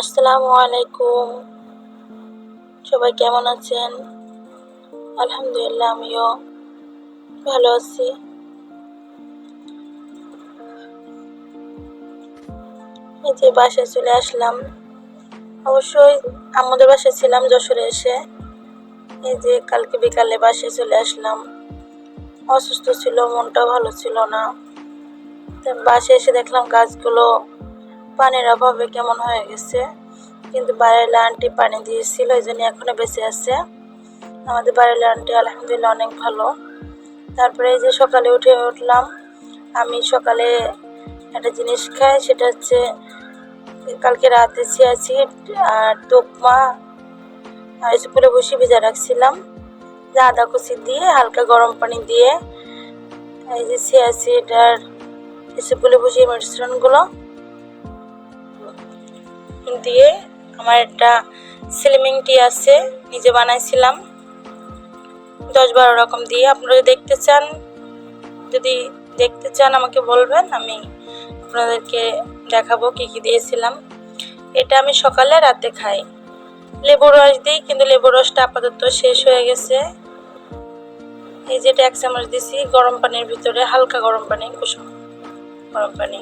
আসসালামু আলাইকুম। সবাই কেমন আছেন? আলহামদুলিল্লাহ, আমিও ভালো আছি। এই যে বাসায় চলে আসলাম। অবশ্যই আমাদের বাসায় ছিলাম যশোরে এসে। এই যে কালকে বিকালে বাসায় চলে আসলাম। অসুস্থ ছিল মনটা ভালো ছিল না। তা বাসায় এসে দেখলাম গাছগুলো পানির অভাবে কেমন হয়ে গেছে। কিন্তু বাড়ির আন্টি পানি দিয়েছিল, এই জন্য এখনও বেঁচে আছে। আমাদের বাড়ির আন্টি আলহামদুলিল্লাহ অনেক ভালো। তারপরে এই যে সকালে উঠে উঠলাম, আমি সকালে একটা জিনিস খাই, সেটা হচ্ছে কালকে রাতে সিড আর তোকমা করে বসে ভেজা রাখছিলাম। আদা কুচি দিয়ে, হালকা গরম পানি দিয়ে এই যে চিয়া সিড আর এসবগুলো বসিয়ে মিশ্রণগুলো দিয়ে আমার একটা স্লিমিং টি আছে, নিজে বানাইছিলাম। দশ বারো রকম দিয়ে আপনারা দেখতে চান, যদি দেখতে চান আমাকে বলবেন, আমি আপনাদেরকে দেখাবো কি কি দিয়েছিলাম। এটা আমি সকালে রাতে খাই। লেবু রস দিই, কিন্তু লেবু রসটা আপাতত শেষ হয়ে গেছে। এই যেটা এক চামচ দিছি, গরম পানির ভিতরে, হালকা গরম পানি, কুসুম। পানি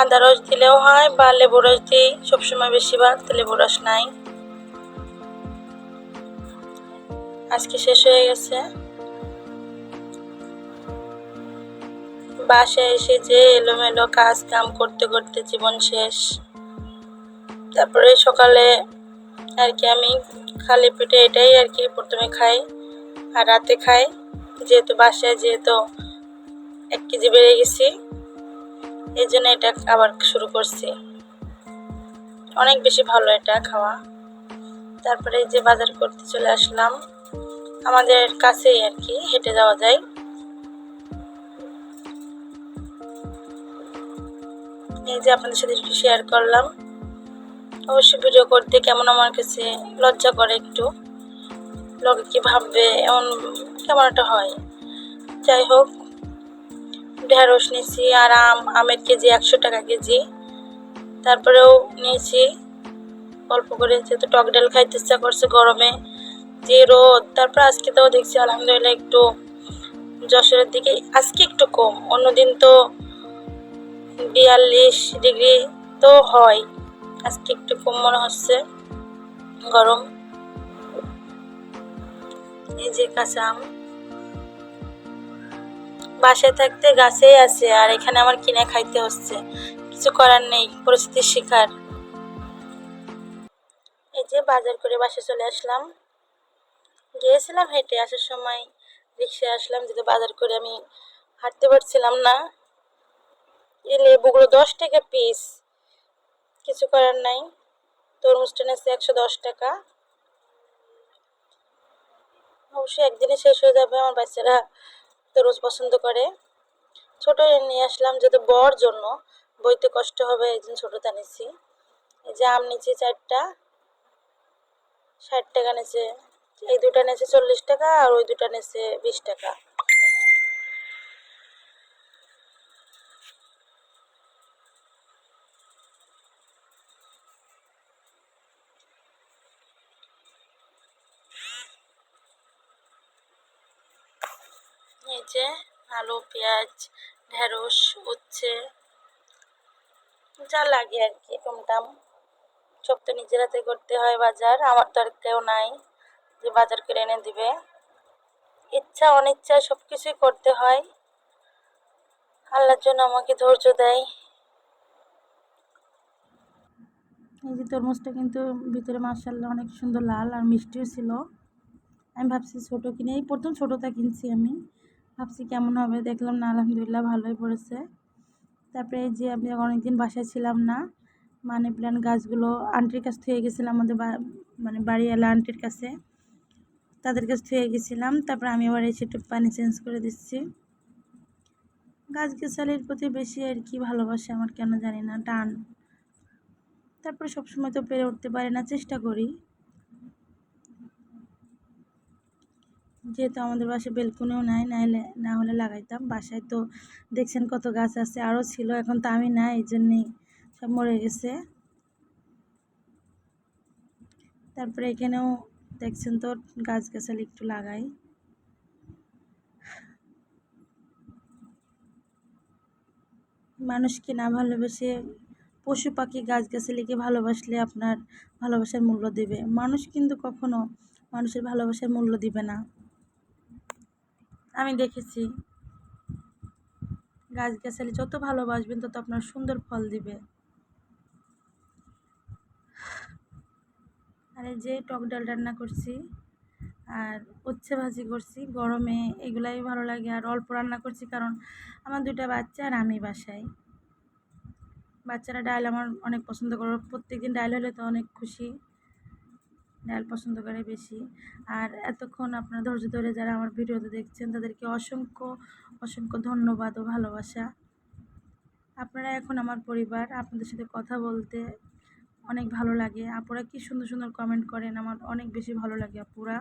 আদা রস দিলেও হয় বা লেবু রস দিই, সবসময় বেশিরভাগ লেবু রস নাই। আজকে শেষ হয়ে গেছে। বাসায় এসে যে এলোমেলো কাজ কাম করতে করতে জীবন শেষ। তারপরে সকালে আর কি আমি খালি পেটে এটাই আর কি প্রথমে খাই, আর রাতে খাই। যেহেতু বাসায়, যেহেতু এক কেজি বেড়ে গেছি। এই জন্য এটা আবার শুরু করছি। অনেক বেশি ভালো এটা খাওয়া। তারপরে যে বাজার করতে চলে আসলাম, আমাদের কাছেই আর কি, হেঁটে যাওয়া যায়। এই যে আপনাদের সাথে একটু শেয়ার করলাম। অবশ্যই ভিডিও করতে কেমন আমার কাছে লজ্জা করে একটু। লোকে কি ভাববে, এমন কেমন একটা হয়। যাই হোক ঢেঁড়স নিয়েছি আর আম, আমের কেজি একশো টাকা কেজি। তারপরেও নিয়েছি অল্প করে, যেহেতু টক ডাল খাইতে ইচ্ছা করছে গরমে। যে রোদ, তারপর আজকে তো দেখছি আলহামদুলিল্লাহ একটু যশোরের দিকে, আজকে একটু কম। অন্যদিন তো বিয়াল্লিশ ডিগ্রি তো হয়। আজকে একটু কম মনে হচ্ছে গরম। এই যে কাঁচা আম। বাসায় থাকতে গাছেই আছে আর এখানে আমার কিনে খাইতে হচ্ছে। কিছু করার নেই, পরিস্থিতির শিকার। এই যে বাজার করে বাসে চলে আসলাম। গিয়েছিলাম হেঁটে আসার সময়, রিক্সায় আসলাম, যেহেতু বাজার করে আমি হাঁটতে পারছিলাম না। এই লেবুগুলো দশ টাকা পিস কিছু করার নাই। তরমুজটা নিয়েছে একশো দশ টাকা। অবশ্যই একদিনে শেষ হয়ে যাবে। আমার বাচ্চারা তরমুজ পছন্দ করে। ছোট নিয়ে আসলাম যাতে বর জন্য। বইতে কষ্ট হবে এই জন্য ছোটোটা নিচ্ছি এই যে আম নিচ্ছি চারটা, ষাট টাকা নিচে এই দুটা নিয়েছে চল্লিশ টাকা আর ওই দুটা নিয়েছে বিশ টাকা। যে আলু, পেঁয়াজ, ঢেঁড়স, উচ্ছে, যা লাগে আর কি, টুমটাম। সব তো নিজের হাতে করতে হয় বাজার, আমার তো আর কেউ নাই যে বাজার করে এনে দিবে। ইচ্ছা, অনিচ্ছা সব কিছুই করতে হয়। আল্লাহর জন্য আমাকে ধৈর্য দেয়। এই যে তরমুজটা কিন্তু ভিতরে মার্শাল্লাহ অনেক সুন্দর লাল আর মিষ্টিও ছিল। আমি ভাবছি ছোটো কিনে, এই প্রথম ছোটোটা কিনছি আমি। ভাবছি কেমন হবে, দেখলাম না, আলহামদুলিল্লাহ ভালোই পড়েছে। তারপরে যে আমি অনেকদিন বাসায় ছিলাম না মানি প্ল্যান্ট গাছগুলো আন্টির কাছ থেকে গেছিলাম আমাদের মানে বাড়িওয়ালা আন্টির কাছে, তাদের কাছ থেকে গেছিলাম, তারপরে আমি আবার এসে একটু পানি চেঞ্জ করে দিচ্ছি। গাছ গাছালির প্রতি বেশি আর কি ভালোবাসে আমার কেন জানি না, টান। তারপরে সবসময় তো পেরে উঠতে পারি না, চেষ্টা করি। যেহেতু আমাদের বাসায় বেলকুনিও নাই, নাইলে না হলে লাগাইতাম। বাসায় তো দেখছেন কত গাছ আছে, আরও ছিল, এখন তো আমি নাই, এই জন্যেই সব মরে গেছে। তারপরে এখানেও দেখছেন তো গাছ গাছালি একটু লাগাই। মানুষকে না ভালোবেসে পশু পাখি গাছ গাছালিকে ভালোবাসলে আপনার ভালোবাসার মূল্য দেবে। মানুষ কিন্তু কখনো মানুষের ভালোবাসার মূল্য দিবে না। আমি দেখেছি। গাছ গাছালি যত ভালোবাসবেন, তত আপনার সুন্দর ফল দিবে। আর এই যে টক ডাল রান্না করছি, আর উচ্ছে ভাজি করছি, গরমে এগুলাই ভালো লাগে। আর অল্প রান্না করছি কারণ আমার দুইটা বাচ্চা আর আমি বাসায়। বাচ্চারা ডাল আমার অনেক পছন্দ করে প্রত্যেকদিন ডাল হলে তো অনেক খুশি। ডাল পছন্দ করে বেশি। আর এতক্ষণ আপনারা ধৈর্য ধরে যারা আমার ভিডিওতে দেখছেন, তাদেরকে অসংখ্য অসংখ্য ধন্যবাদ ও ভালোবাসা। আপনারা এখন আমার পরিবার, আপনাদের সাথে কথা বলতে অনেক ভালো লাগে। আপুরা কি সুন্দর সুন্দর কমেন্ট করেন, আমার অনেক বেশি ভালো লাগে আপুরা।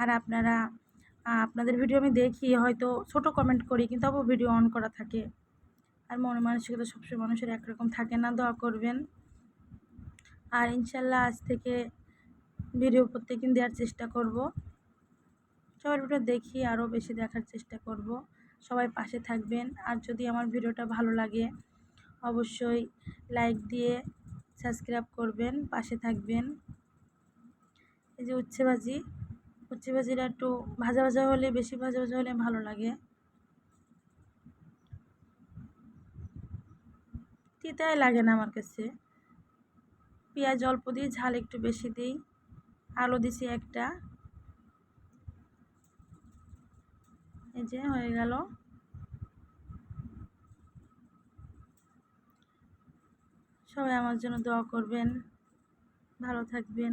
আর আপনারা আপনাদের ভিডিও আমি দেখি, হয়তো ছোট কমেন্ট করি, কিন্তু আবার ভিডিও অন করা থাকে। আর মনে মানসিকতা সবসময় মানুষের একরকম থাকে না, দোয়া করবেন। আর ইনশাল্লাহ আজ থেকে ভিডিও প্রত্যেকদিন দেওয়ার চেষ্টা করব। সবার ভিডিও দেখি, আরও বেশি দেখার চেষ্টা করব। সবাই পাশে থাকবেন। আর যদি আমার ভিডিওটা ভালো লাগে, অবশ্যই লাইক দিয়ে সাবস্ক্রাইব করবেন, পাশে থাকবেন। এই যে উচ্ছে ভাজি উচ্ছে ভাজিটা একটু ভাজা ভাজা হলে, বেশি ভাজা ভাজা হলে ভালো লাগে। তিতাই লাগে না আমার কাছে। পেঁয়াজ অল্প দিই, ঝাল একটু বেশি দিই। আলু দিছি একটা। এই যে হয়ে গেল। সবাই আমার জন্য দোয়া করবেন। ভালো থাকবেন।